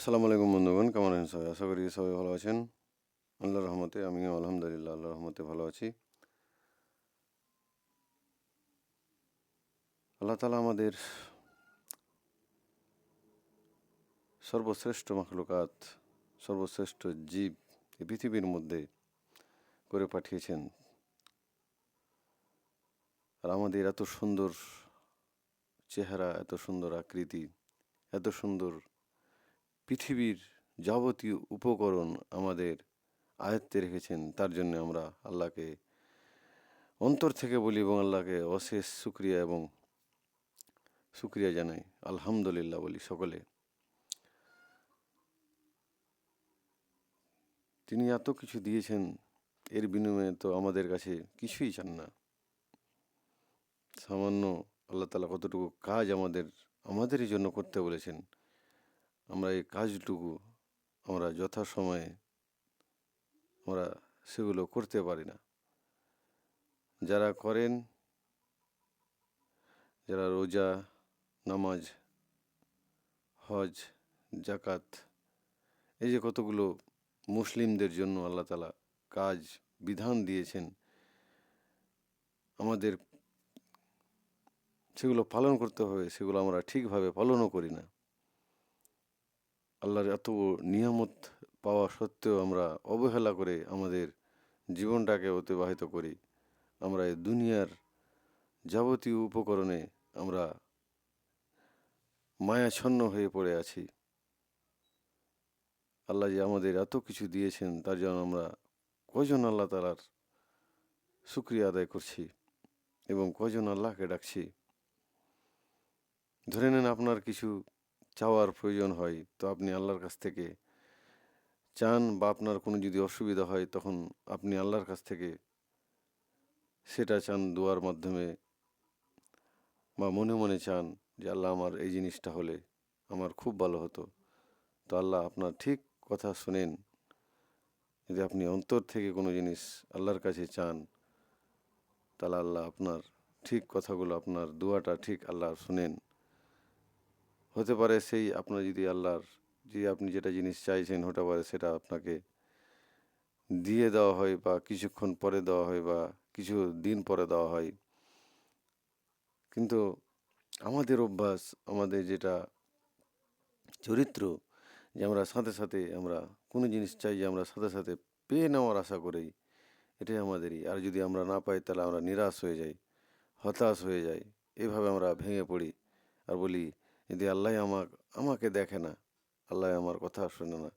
আসসালামু আলাইকুম বন্ধুগণ, কেমন আছেন সবাই? আশা করি সবাই ভালো আছেন। আল্লাহর রহমতে আমিও আলহামদুলিল্লাহ, আল্লাহর রহমতে ভালো আছি। আল্লাহ তালা আমাদের সর্বশ্রেষ্ঠ মাখলুকাত, সর্বশ্রেষ্ঠ জীব এই পৃথিবীর মধ্যে করে পাঠিয়েছেন। আর আমাদের এত সুন্দর চেহারা, এত সুন্দর আকৃতি, এত সুন্দর পৃথিবীর যাবতীয় উপকরণ আমাদের আয়ত্তে রেখেছেন, তার জন্য আমরা আল্লাহকে অন্তর থেকে বলি এবং আল্লাহকে অশেষ শুক্রিয়া এবং শুক্রিয়া জানাই। আলহামদুলিল্লাহ বলি সকলে। তিনি এত কিছু দিয়েছেন, এর বিনিময়ে তো আমাদের কাছে কিছুই চান না। সামান্য আল্লাহ তালা কতটুকু কাজ আমাদের, আমাদেরই জন্য করতে বলেছেন। আমরা এই কাজটুকু আমরা যথাসময়ে আমরা সেগুলো করতে পারি না। যারা করেন, যারা রোজা, নামাজ, হজ জাকাত এই যে কতগুলো মুসলিমদের জন্য আল্লাহ তালা কাজ, বিধান দিয়েছেন, আমাদের সেগুলো পালন করতে হবে, সেগুলো আমরা ঠিকভাবে পালনও করি না। আল্লাহর এত নিয়ামত পাওয়া সত্ত্বেও আমরা অবহেলা করে আমাদের জীবনটাকে অতিবাহিত করি। আমরা এই দুনিয়ার যাবতীয় উপকরণে আমরা মায়াচ্ছন্ন হয়ে পড়ে আছি। আল্লাহ যে আমাদের এত কিছু দিয়েছেন, তার জন্য আমরা কজন আল্লাহ তালার শুক্রিয়া আদায় করছি এবং কজন আল্লাহকে ডাকছি? ধরে নেন আপনার কিছু চাওয়ার প্রয়োজন হয়, তো আপনি আল্লাহর কাছ থেকে চান বা আপনার কোনো যদি অসুবিধা হয়, তখন আপনি আল্লাহর কাছ থেকে সেটা চান, দোয়ার মাধ্যমে বা মনে মনে চান যে, আল্লাহ, আমার এই জিনিসটা হলে আমার খুব ভালো হতো। তো আল্লাহ আপনার ঠিক কথা শোনেন যদি আপনি অন্তর থেকে কোনো জিনিস আল্লাহর কাছে চান, তাহলে আল্লাহ আপনার ঠিক কথাগুলো, আপনার দোয়াটা ঠিক আল্লাহ শুনেন। হতে পারে সেই আপনার যদি আল্লাহর যে আপনি যেটা জিনিস চাইছেন হতে পারে সেটা আপনাকে দিয়ে দেওয়া হয় বা কিছুক্ষণ পরে দেওয়া হয় বা কিছু দিন পরে দেওয়া হয়। কিন্তু আমাদের অভ্যাস, আমাদের যেটা চরিত্র যে আমরা সাথে সাথে আমরা কোনো জিনিস চাই যে আমরা সাথে সাথে পেয়ে নেওয়ার আশা করি, এটাই আমাদেরই। আর যদি আমরা না পাই তাহলে আমরা নিরাশ হয়ে যাই, হতাশ হয়ে যাই। এভাবে আমরা ভেঙে পড়ি। আর বলি যদি আল্লাহ আমার আমাকে দেখে না, আল্লাহ আমার কথা শোনে না,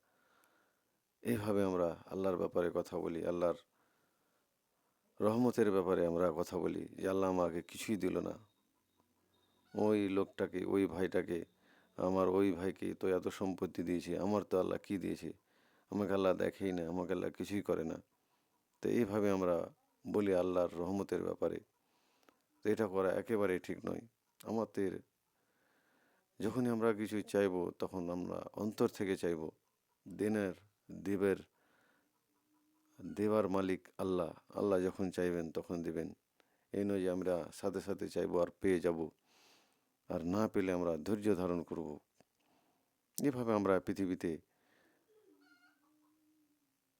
এইভাবে আমরা আল্লাহর ব্যাপারে কথা বলি, আল্লাহর রহমতের ব্যাপারে আমরা কথা বলি যে আল্লাহ আমাকে কিছুই দিল না। ওই লোকটাকে, ওই ভাইটাকে, আমার ওই ভাইকে তো এত সম্পত্তি দিয়েছে, আমার তো আল্লাহ কী দিয়েছে? আমাকে আল্লাহ দেখেই না, আমাকে আল্লাহ কিছুই করে না। তো এইভাবে আমরা বলি আল্লাহর রহমতের ব্যাপারে। তো এটা করা একেবারেই ঠিক নয়। আমাদের যখনই আমরা কিছু চাইব, তখন আমরা অন্তর থেকে চাইব, দিনের, দেবের দেওয়ার মালিক আল্লাহ। আল্লাহ যখন চাইবেন, তখন দিবেন। এই নয় যে আমরা সাথে সাথে চাইব আর পেয়ে যাব। আর না পেলে আমরা ধৈর্য ধারণ করব। এভাবে আমরা পৃথিবীতে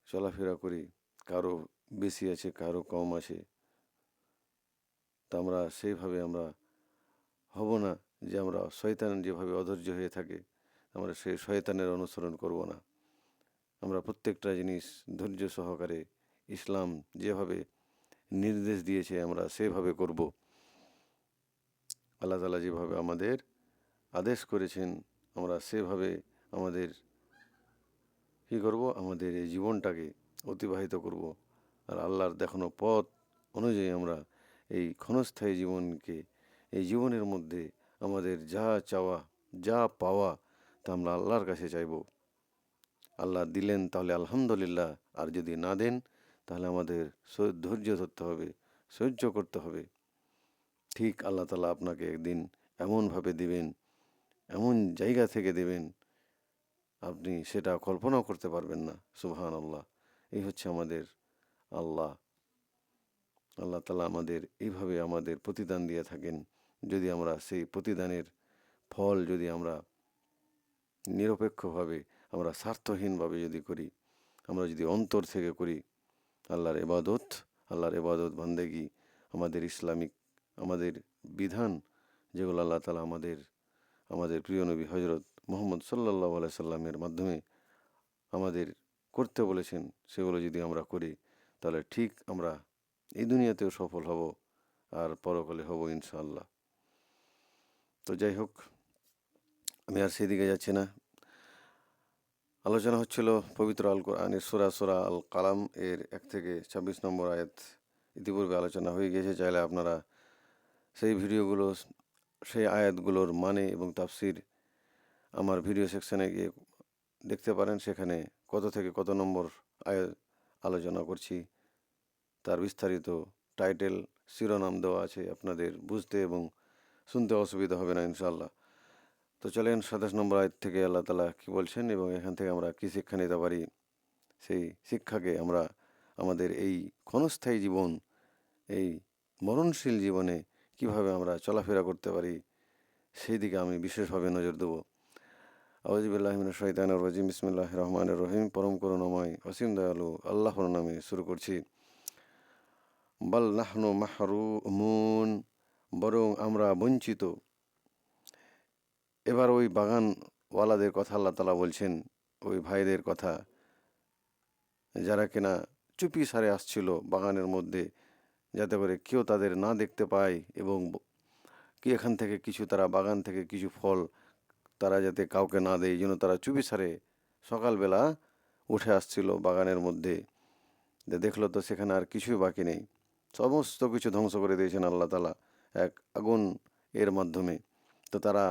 চলাফেরা করি। কারও বেশি আছে, কারও কম আছে। তা আমরা সেইভাবে আমরা হব না। যে আমরা শয়তান যেভাবে অধৈর্য হয়ে থাকে, আমরা সেই শয়তানের অনুসরণ করব না। আমরা প্রত্যেকটা জিনিস ধৈর্য সহকারে ইসলাম যেভাবে নির্দেশ দিয়েছে আমরা সেভাবে করব। আল্লাহ তালা যেভাবে আমাদের আদেশ করেছেন, আমরা সেভাবে আমাদের কী করব? আমাদের এই জীবনটাকে অতিবাহিত করব। আর আল্লাহর দেখানো পথ অনুযায়ী আমরা এই ক্ষণস্থায়ী জীবনকে, এই জীবনের মধ্যে আমাদের যা চাওয়া, যা পাওয়া তা আমরা আল্লাহর কাছে চাইব। আল্লাহ দিলেন তাহলে আলহামদুলিল্লাহ, আর যদি না দেন তাহলে আমাদের ধৈর্য ধরতে হবে, সহ্য করতে হবে। ঠিক আল্লাহ তালা আপনাকে একদিন এমনভাবে দিবেন, এমন জায়গা থেকে দেবেন, আপনি সেটা কল্পনাও করতে পারবেন না সুবহান আল্লাহ এই হচ্ছে আমাদের আল্লাহ। আল্লাহ তালা আমাদের এইভাবে আমাদের প্রতিদান দিয়ে থাকেন। যদি আমরা সেই প্রতিদানের ফল যদি আমরা নিরপেক্ষভাবে, আমরা স্বার্থহীনভাবে যদি করি, আমরা যদি অন্তর থেকে করি, আল্লাহর এবাদত আল্লাহর এবাদত বান্দেগি, আমাদের ইসলামিক, আমাদের বিধান যেগুলো আল্লাহ তালা আমাদের আমাদের প্রিয় নবী হজরত মোহাম্মদ সাল্লাহ সাল্লামের মাধ্যমে আমাদের করতে বলেছেন, সেগুলো যদি আমরা করি, তাহলে ঠিক আমরা এই দুনিয়াতেও সফল হব আর পরকালে হব ইনশাআল্লাহ। তো যাই হোক, আমি আর সেদিকে যাচ্ছি না। আলোচনা হচ্ছিল পবিত্র আল কোরআনের সুরা সুরা আল কালাম এর এক থেকে ছাব্বিশ নম্বর আয়াত। ইতিপূর্বে আলোচনা হয়ে গেছে চাইলে আপনারা সেই ভিডিওগুলো, সেই আয়াতগুলোর মানে এবং তাফসির আমার ভিডিও সেকশানে গিয়ে দেখতে পারেন। সেখানে কত থেকে কত নম্বর আয়াত আলোচনা করছি, তার বিস্তারিত টাইটেল, শিরোনাম দেওয়া আছে আপনাদের বুঝতে এবং শুনতে অসুবিধা হবে না ইনশাল্লাহ তো চলেন, সাতাশ নম্বর আয়াত থেকে আল্লাহ তালা কী বলছেন এবং এখান থেকে আমরা কী শিক্ষা নিতে পারি? সেই শিক্ষাকে আমরা আমাদের এই ক্ষণস্থায়ী জীবন, এই মরণশীল জীবনে কীভাবে আমরা চলাফেরা করতে পারি, সেই দিকে আমি বিশেষভাবে নজর দেবো। আউজিবুল্লাহমিন শৈতান রাজিম ইসমিল্লাহ রহমান রহিম। পরম করুণাময়, অসীম দয়ালু আল্লাহর নামে শুরু করছি। বাল নাহনু মাহরু মুন বরং আমরা বঞ্চিত। এবার ওই বাগানওয়ালাদের কথা আল্লাহ তালা বলছেন, ওই ভাইদের কথা। যারা কিনা চুপি সারে আসছিল বাগানের মধ্যে, যাতে করে কেউ তাদের না দেখতে পায় এবং কি এখান থেকে কিছু তারা বাগান থেকে কিছু ফল তারা যাতে কাউকে না দেয়, এই জন্য তারা চুপি সারে সকালবেলা উঠে আসছিল বাগানের মধ্যে। দেখল তো সেখানে আর কিছুই বাকি নেই। সমস্ত কিছু ধ্বংস করে দিয়েছেন আল্লাহ তালা এক আগুন এর মাধ্যমে। তো তারা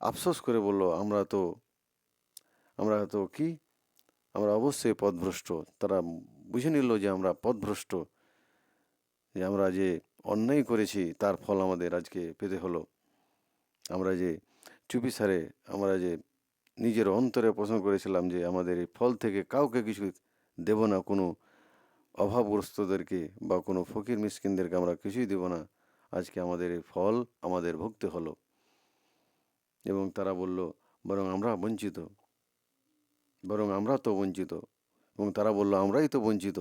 আফসোস করে বলল, আমরা তো আমরা তো কি? আমরা অবশ্যই পথভ্রষ্ট। তারা বুঝে নিল যে আমরা পথভ্রষ্ট, যে আমরা যে অন্যায় করেছি তার ফল আমাদের আজকে পেতে হলো। আমরা যে চুপি সারে, আমরা যে নিজের অন্তরে পছন্দ করেছিলাম যে আমাদের এই ফল থেকে কাউকে কিছু দেব না, কোনো অভাবগ্রস্তদেরকে বা কোনো ফকির মিসকিনদেরকে আমরা কিছুই দেব না। আজকে আমাদের ফল আমাদের ভুগতে হলো। এবং তারা বলল, বরং আমরা বঞ্চিত। বরং আমরা তো বঞ্চিত। এবং তারা বলল, আমরাই তো বঞ্চিত।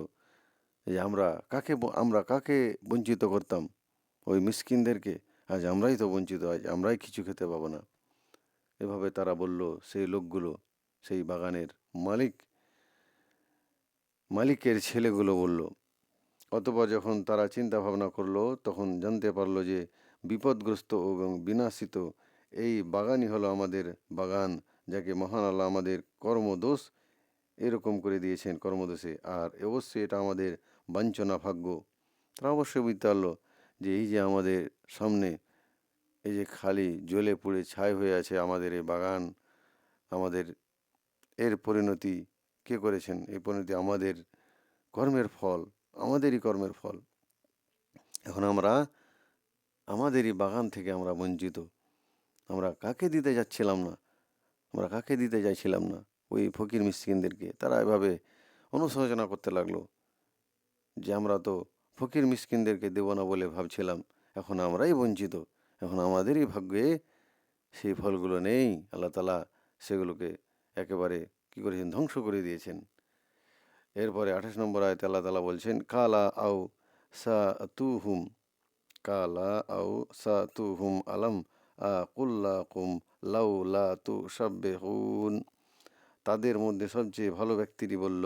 যে আমরা কাকে আমরা কাকে বঞ্চিত করতাম? ওই মিসকিনদেরকে? আজ আমরাই তো বঞ্চিত, আজ আমরাই কিছু খেতে পাবো না। এভাবে তারা বলল, সেই লোকগুলো, সেই বাগানের মালিক, মালিকের ছেলেগুলো বলল অতপর যখন তারা চিন্তা ভাবনা করল, তখন জানতে পারল যে বিপদগ্রস্ত এবং বিনাশিত এই বাগানই হলো আমাদের বাগান, যাকে মহান আল্লাহ আমাদের কর্মদোষ এরকম করে দিয়েছেন কর্মদোষে। আর অবশ্যই এটা আমাদের বাঞ্ছনা ভাগ্য। তারা অবশ্যই বুঝতে পারল যে এই যে আমাদের সামনে এই যে খালি জ্বলে পুড়ে ছাই হয়ে আছে আমাদের এই বাগান, আমাদের এর পরিণতি কে করেছেন? এই পরিণতি আমাদের কর্মের ফল। আমাদেরই কর্মের ফল। এখন আমরা, আমাদেরই বাগান থেকে আমরা বঞ্চিত। আমরা কাকে দিতে যাচ্ছিলাম না? আমরা কাকে দিতে চাইছিলাম না? ওই ফকির মিসকিনদেরকে। তারা এভাবে অনুশোচনা করতে লাগল যে, আমরা তো ফকির মিসকিনদেরকে দেবো না বলে ভাবছিলাম। এখন আমরাই বঞ্চিত। এখন আমাদেরই ভাগ্যে সেই ফলগুলো নেই। আল্লাহ তালা সেগুলোকে একেবারে কী করেছেন ধ্বংস করে দিয়েছেন। এরপরে আঠাশ নম্বর আয়তে আল্লাহ তালা বলছেন, কালা আউ সা তু হুম কালা আউ সা তু হুম আলম আ কুল্লা কুম লাউ লা তু সাব্বে হুন তাদের মধ্যে সবচেয়ে ভালো ব্যক্তিটি বলল,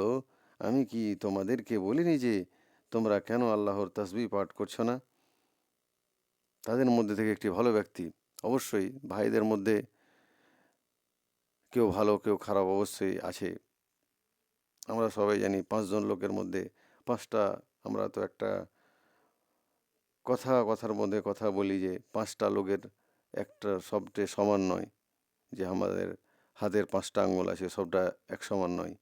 আমি কি তোমাদেরকে বলিনি যে তোমরা কেন আল্লাহর তসবি পাঠ করছ না? তাদের মধ্যে থেকে একটি ভালো ব্যক্তি, অবশ্যই ভাইদের মধ্যে কেউ ভালো, কেউ খারাপ অবশ্যই আছে। আমরা সবাই জানি পাঁচজন লোকের মধ্যে পাঁচটা, আমরা তো একটা কথা, কথার মধ্যে কথা বলি যে পাঁচটা লোকের একটা সবটে সমান নয়, যে আমাদের হাতের পাঁচটা আঙুল আছে সবটা এক সমান নয়।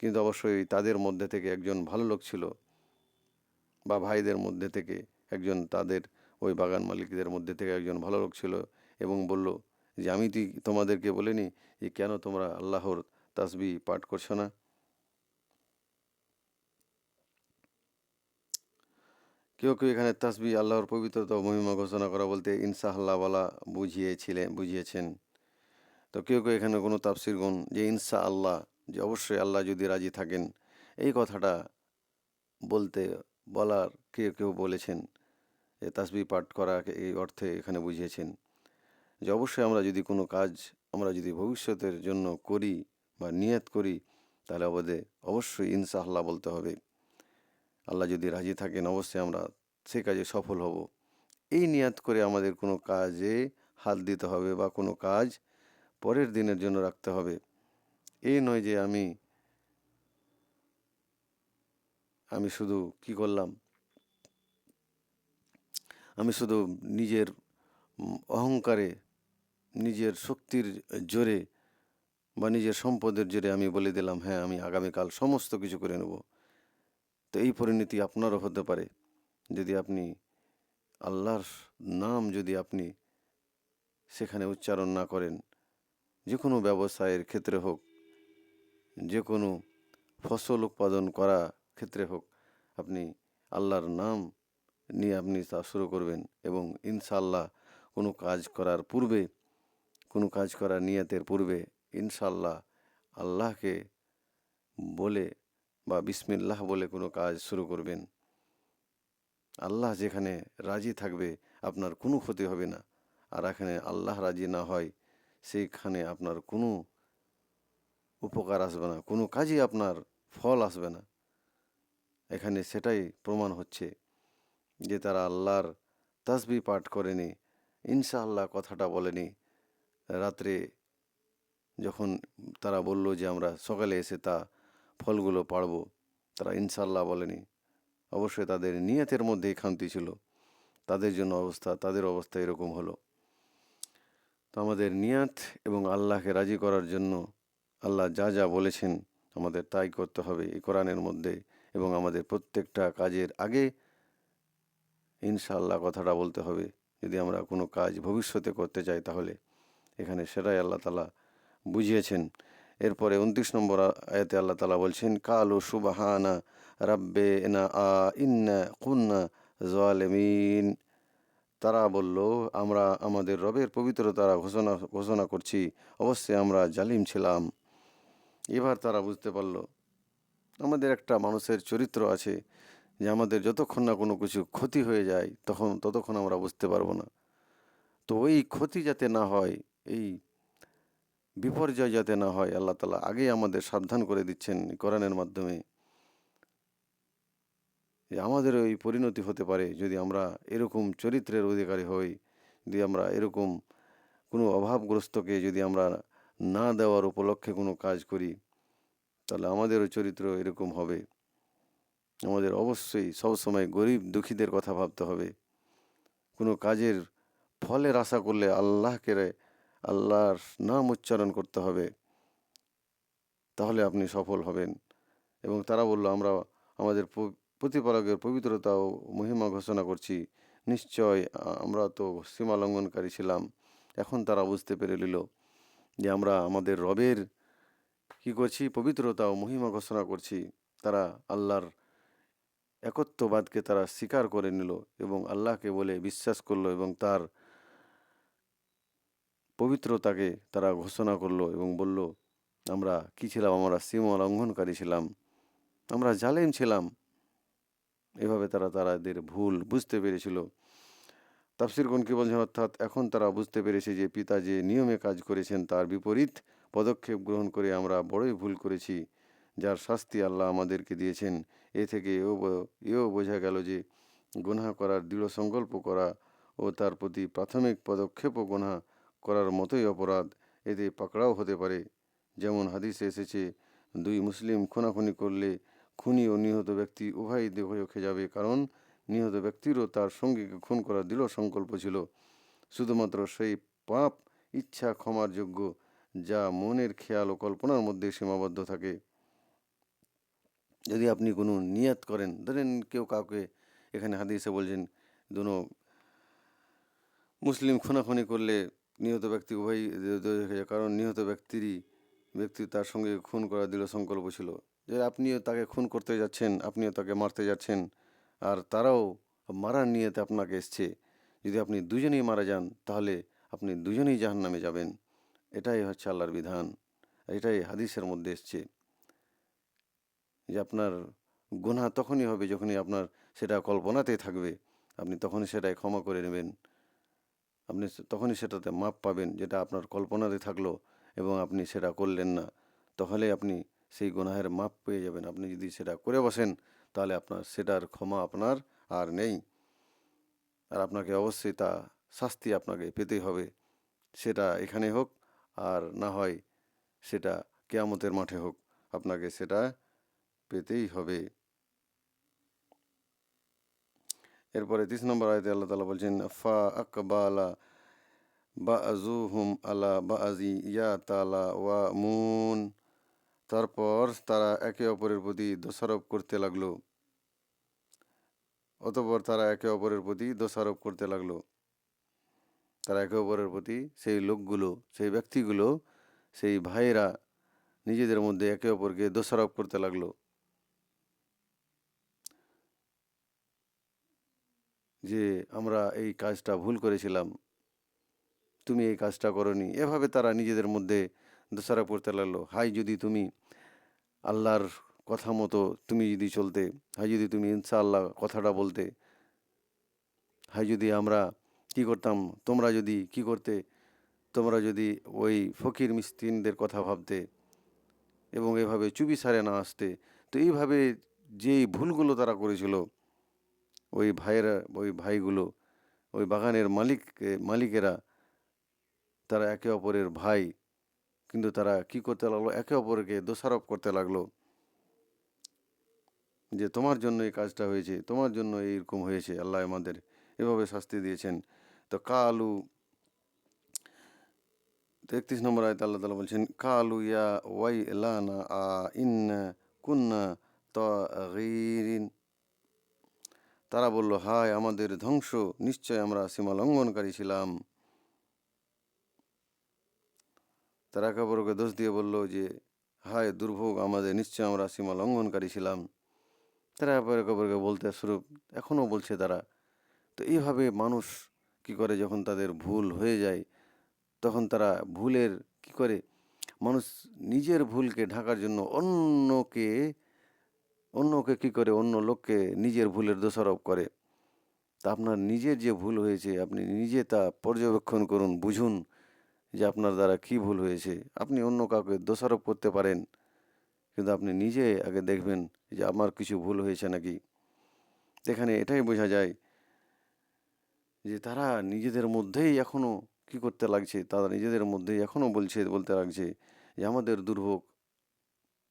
কিন্তু অবশ্যই তাদের মধ্যে থেকে একজন ভালো লোক ছিল বা ভাইদের মধ্যে থেকে একজন তাদের ওই বাগান মালিকদের মধ্যে থেকে একজন ভালো লোক ছিল এবং বলল যে, আমি তুই তোমাদেরকে বলিনি যে কেন তোমরা আল্লাহর তাসবি পাঠ করছ না? কেউ কেউ এখানে তাসবি আল্লাহর পবিত্রতা মহিমা ঘোষণা করা বলতে ইনসাহ আল্লাহ বুঝিয়েছিলেন বুঝিয়েছেন। তো কেউ কেউ এখানে কোনো তাফসির গুণ যে ইনসা আল্লাহ যে অবশ্যই আল্লাহ যদি রাজি থাকেন, এই কথাটা বলতে বলার কেউ কেউ বলেছেন, যে তাসবি পাঠ করা এই অর্থে এখানে বুঝিয়েছেন। যে অবশ্যই আমরা যদি কোনো কাজ আমরা যদি ভবিষ্যতের জন্য করি বা নিয়ত করি, তাহলে আমাদের অবশ্যই ইনসা আল্লাহ বলতে হবে। আল্লাহ যদি রাজি থাকেন, অবশ্যই আমরা সে কাজে সফল হব। এই নিয়াত করে আমাদের কোনো কাজে হাত দিতে হবে বা কোনো কাজ পরের দিনের জন্য রাখতে হবে। এই নয় যে আমি আমি শুধু কি করলাম? আমি শুধু নিজের অহংকারে, নিজের শক্তির জোরে বা নিজের সম্পদের জোরে আমি বলে দিলাম হ্যাঁ আমি আগামীকাল সমস্ত কিছু করে নেব। তো এই পরিণতি আপনারও হতে পারে। যদি আপনি আল্লাহর নাম যদি আপনি সেখানে উচ্চারণ না করেন, যে কোনো ব্যবসায়ের ক্ষেত্রে হোক, যে কোনো ফসল উৎপাদন করা ক্ষেত্রে হোক, আপনি আল্লাহর নাম নিয়ে আপনি তা শুরু করবেন এবং ইনশাল্লাহ কোনো কাজ করার পূর্বে, কোনো কাজ করার নিয়তের পূর্বে ইনশাল্লাহ আল্লাহকে বলে বা বিসমিল্লাহ বলে কোনো কাজ শুরু করবেন। আল্লাহ যেখানে রাজি থাকবে, আপনার কোনো ক্ষতি হবে না। আর এখানে আল্লাহ রাজি না হয়, সেইখানে আপনার কোনো উপকার আসবে না, কোনো কাজই আপনার ফল আসবে না। এখানে সেটাই প্রমাণ হচ্ছে যে তারা আল্লাহর তাসবি পাঠ করেনি, ইনশাআল্লাহ কথাটা বলেনি। রাত্রে যখন তারা বলল যে আমরা সকালে এসে তা ফলগুলো পাড়ব তারা ইনশাল্লাহ বলেনি। অবশ্যই তাদের নিয়তের মধ্যেই খামতি ছিল। তাদের জন্য অবস্থা, তাদের অবস্থা এরকম হলো। তো আমাদের নিয়াত এবং আল্লাহকে রাজি করার জন্য আল্লাহ যা যা বলেছেন আমাদের তাই করতে হবে এই কোরআনের মধ্যে এবং আমাদের প্রত্যেকটা কাজের আগে ইনশাআল্লাহ কথাটা বলতে হবে। যদি আমরা কোনো কাজ ভবিষ্যতে করতে চাই তাহলে এখানে সেটাই আল্লাহ তালা বুঝিয়েছেন। এরপরে উনত্রিশ নম্বর আয়াতে আল্লাহ তালা বলছেন, কালু সুবাহানা রাব্বে না আ, ইন্না কুন্না জালেমিন। তারা বলল, আমরা আমাদের রবের পবিত্রতারা ঘোষণা ঘোষণা করছি, অবশ্যই আমরা জালিম ছিলাম। এবার তারা বুঝতে পারল, আমাদের একটা মানুষের চরিত্র আছে যে আমাদের যতক্ষণ না কোনো কিছু ক্ষতি হয়ে যায়, তখন, ততক্ষণ আমরা বুঝতে পারব না। তো ওই ক্ষতি যাতে না হয়, এই বিপর্যয় যাতে না হয়, আল্লাহ তালা আগেই আমাদের সাবধান করে দিচ্ছেন কোরআনের মাধ্যমে। যে আমাদের ওই পরিণতি হতে পারে যদি আমরা এরকম চরিত্রের অধিকারী হই, যদি আমরা এরকম কোনো অভাবগ্রস্তকে যদি আমরা না দেওয়ার উপলক্ষে কোনো কাজ করি, তাহলে আমাদেরও চরিত্র এরকম হবে। আমাদের অবশ্যই সবসময় গরিব দুঃখীদের কথা ভাবতে হবে। কোনো কাজের ফলের আশা করলে আল্লাহকে আল্লাহর নাম উচ্চারণ করতে হবে, তাহলে আপনি সফল হবেন। এবং তারা বলল, আমরা আমাদের প্রতিপালকের পবিত্রতা ও মহিমা ঘোষণা করছি। নিশ্চয় আমরা তো সীমা লঙ্ঘনকারী ছিলাম। এখন তারা বুঝতে পেরে নিল যে আমরা আমাদের রবের কি করছি, পবিত্রতা ও মহিমা ঘোষণা করছি। তারা আল্লাহর একত্ববাদকে তারা স্বীকার করে নিল এবং আল্লাহকে বলে বিশ্বাস করল এবং তার পবিত্রতাকে তারা ঘোষণা করল এবং বলল, আমরা কি ছিলাম? আমরা সীমা লঙ্ঘনকারী ছিলাম। আমরা জালেম ছিলাম। এভাবে তারা তাদের ভুল বুঝতে পেরেছিল। তাফসিরগণ কি বলছেন অর্থাৎ এখন তারা বুঝতে পেরেছে যে পিতা যে নিয়মে কাজ করেছেন, তার বিপরীত পদক্ষেপ গ্রহণ করে আমরা বড়ই ভুল করেছি, যার শাস্তি আল্লাহ আমাদেরকে দিয়েছেন। এ থেকে এও এও বোঝা গেল যে গুনাহ করার দৃঢ় সংকল্প করা ও তার প্রতি প্রাথমিক পদক্ষেপও গুনাহ করার মতোই অপরাধ। এতে পাকড়াও হতে পারে। যেমন হাদিসে এসেছে, দুই মুসলিম খুনাখুনি করলে খুনি ও নিহত ব্যক্তি উভয়ই রেখে যাবে। কারণ নিহত ব্যক্তিরও তার সঙ্গীকে খুন করার দৃঢ় সংকল্প ছিল। শুধুমাত্র সেই পাপ ইচ্ছা ক্ষমার যোগ্য, যা মনের খেয়াল ও কল্পনার মধ্যে সীমাবদ্ধ থাকে। যদি আপনি কোনো নিয়াত করেন, ধরেন কেউ কাউকে এখানে হাদিসে বলছেন, দুনো মুসলিম খুনাখুনি করলে নিহত ব্যক্তি উভয়ই কারণ নিহত ব্যক্তিরই ব্যক্তি তার সঙ্গে খুন করার দৃঢ় সংকল্প ছিল যে আপনিও তাকে খুন করতে যাচ্ছেন, আপনিও তাকে মারতে যাচ্ছেন আর তারাও মারার নিয়েতে আপনাকে এসছে। যদি আপনি দুজনেই মারা যান, তাহলে আপনি দুজনেই জাহান্নামে যাবেন। এটাই হচ্ছে আল্লাহর বিধান। এটাই হাদিসের মধ্যে এসছে যে আপনার গুনাহ তখনই হবে যখনই আপনার সেটা কল্পনাতেই থাকবে। আপনি তখনই সেটাই ক্ষমা করে নেবেন। আপনি তখনই সেটাতে মাপ পাবেন যেটা আপনার কল্পনাতে থাকল এবং আপনি সেটা করলেন না। তাহলে আপনি সেই গুনাহের মাপ পেয়ে যাবেন। আপনি যদি সেটা করে বসেন, তাহলে আপনার সেটার ক্ষমা আপনার আর নেই। আর আপনাকে অবশ্যই তা শাস্তি আপনাকে পেতেই হবে। সেটা এখানে হোক আর না হয়, সেটা কেয়ামতের মাঠে হোক, আপনাকে সেটা পেতেই হবে। এরপরে তিরিশ নম্বর আয়তে আল্লাহ তালা বলছেন, ফা আকবালা বাজুহুম আলা বাজি ইয়া তালা ওয়া মুন। তারপর তারা একে অপরের প্রতি দোষারোপ করতে লাগল। অতপর তারা একে অপরের প্রতি দোষারোপ করতে লাগল। তারা একে অপরের প্রতি সেই লোকগুলো, সেই ব্যক্তিগুলো, সেই ভাইয়েরা নিজেদের মধ্যে একে অপরকে দোষারোপ করতে লাগল। যে আমরা এই কাজটা ভুল করেছিলাম, তুমি এই কাজটা করনি। এভাবে তারা নিজেদের মধ্যে দোষারা করতে লাগল। হাই যদি তুমি আল্লাহর কথা মতো তুমি যদি চলতে, হাই যদি তুমি ইনশাআল্লাহ কথাটা বলতে, হাই যদি আমরা কি করতাম, তোমরা যদি কি করতে, তোমরা যদি ওই ফকির মিসকিনদের কথা ভাবতে এবং এভাবে চুপি সারে না আসতে, তো এইভাবে যেই ভুলগুলো তারা করেছিল ওই ভাইয়েরা, ওই ভাইগুলো, ওই বাগানের মালিক মালিকেরা, তারা একে অপরের ভাই, কিন্তু তারা কি করতে লাগল? একে অপরকে দোষারোপ করতে লাগল। যে তোমার জন্য এই কাজটা হয়েছে, তোমার জন্য এইরকম হয়েছে, আল্লাহ আমাদের এভাবে শাস্তি দিয়েছেন। তো কালু একত্রিশ নম্বর আয়তে আল্লাহ তালা বলছেন, কালু ইয়া ওয়াই লানা আ ইন কুন্না তিন তারা বলল, হায়, আমাদের ধ্বংস। নিশ্চয় আমরা সীমা লঙ্ঘনকারী ছিলাম। তারা একে অপরকে দোষ দিয়ে বলল যে, হায়, দুর্ভোগ, আমাদের নিশ্চয় আমরা সীমা লঙ্ঘনকারী ছিলাম। তারা একে অপরকে বলতে শুরু, এখনও বলছে তারা, তো এইভাবে মানুষ কি করে যখন তাদের ভুল হয়ে যায়, তখন তারা ভুলের কি করে? মানুষ নিজের ভুলকে ঢাকার জন্য অন্যকে অন্যকে কি করে? অন্য লোককে নিজের ভুলের দোষারোপ করে। তা আপনার নিজের যে ভুল হয়েছে, আপনি নিজে তা পর্যবেক্ষণ করুন, বুঝুন যে আপনার দ্বারা কি ভুল হয়েছে। আপনি অন্য কাউকে দোষারোপ করতে পারেন, কিন্তু আপনি নিজে আগে দেখবেন যে আমার কিছু ভুল হয়েছে নাকি। এখানে এটাই বোঝা যায় যে তারা নিজেদের মধ্যেই এখনও কি করতে লাগছে? তারা নিজেদের মধ্যেই এখনও বলছে, বলতে লাগছে যে আমাদের দুর্ভোগ,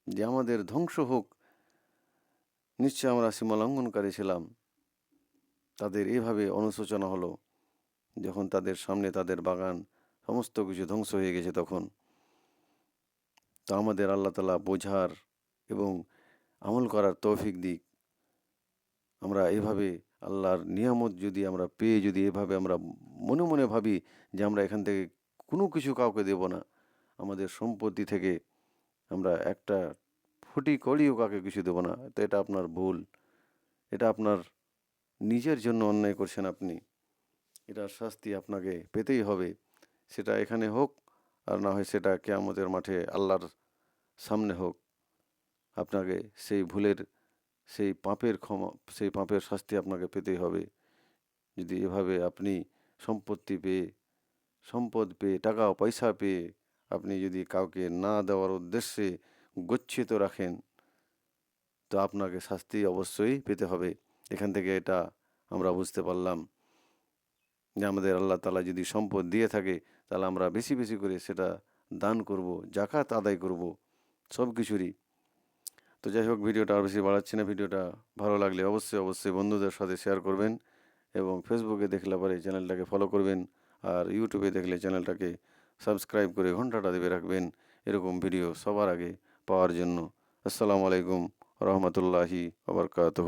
যে আমাদের ধ্বংস হোক নিশ্চয় আমরা সীমা লঙ্ঘনকারী ছিলাম। তাদের এভাবে অনুশোচনা হলো, যখন তাদের সামনে তাদের বাগান সমস্ত কিছু ধ্বংস হয়ে গেছে তখন। তো আমাদের আল্লাহ তালা বোঝার এবং আমল করার তৌফিক দিক। আমরা এভাবে আল্লাহর নিয়ামত যদি আমরা পেয়ে, যদি এভাবে আমরা মনে মনে ভাবি যে আমরা এখান থেকে কোনো কিছু কাউকে দেব না, আমাদের সম্পত্তি থেকে আমরা একটা ফুটি কড়িও কাকে কিছু দেবো না। তো এটা আপনার ভুল। এটা আপনার নিজের জন্য অন্যায় করছেন আপনি। এটার শাস্তি আপনাকে পেতেই হবে। সেটা এখানে হোক, আর না হয় সেটা কেয়ামতের মাঠে আল্লাহর সামনে হোক। আপনাকে সেই ভুলের, সেই পাপের ক্ষমা, সেই পাপের শাস্তি আপনাকে পেতেই হবে। যদি এভাবে আপনি সম্পত্তি পেয়ে, সম্পদ পেয়ে, টাকা পয়সা পেয়ে আপনি যদি কাউকে না দেওয়ার উদ্দেশ্যে গচ্ছিত রাখেন, তো আপনাকে শাস্তি অবশ্যই পেতে হবে। এখান থেকে এটা আমরা বুঝতে পারলাম যে আমাদের আল্লাহ তালা যদি সম্পদ দিয়ে থাকে, তাহলে আমরা বেশি বেশি করে সেটা দান করব জাকাত আদায় করব, সব কিছুরই। তো যাই হোক, ভিডিওটা আর বেশি বাড়াচ্ছি না। ভিডিওটা ভালো লাগলে অবশ্যই অবশ্যই বন্ধুদের সাথে শেয়ার করবেন এবং ফেসবুকে দেখলে পরে চ্যানেলটাকে ফলো করবেন আর ইউটিউবে দেখলে চ্যানেলটাকে সাবস্ক্রাইব করে ঘন্টাটা দেবে রাখবেন। এরকম ভিডিও সবার আগে পাওয়ার জন্য। আসসালামু আলাইকুম রহমতুল্লাহি আবরকাতহ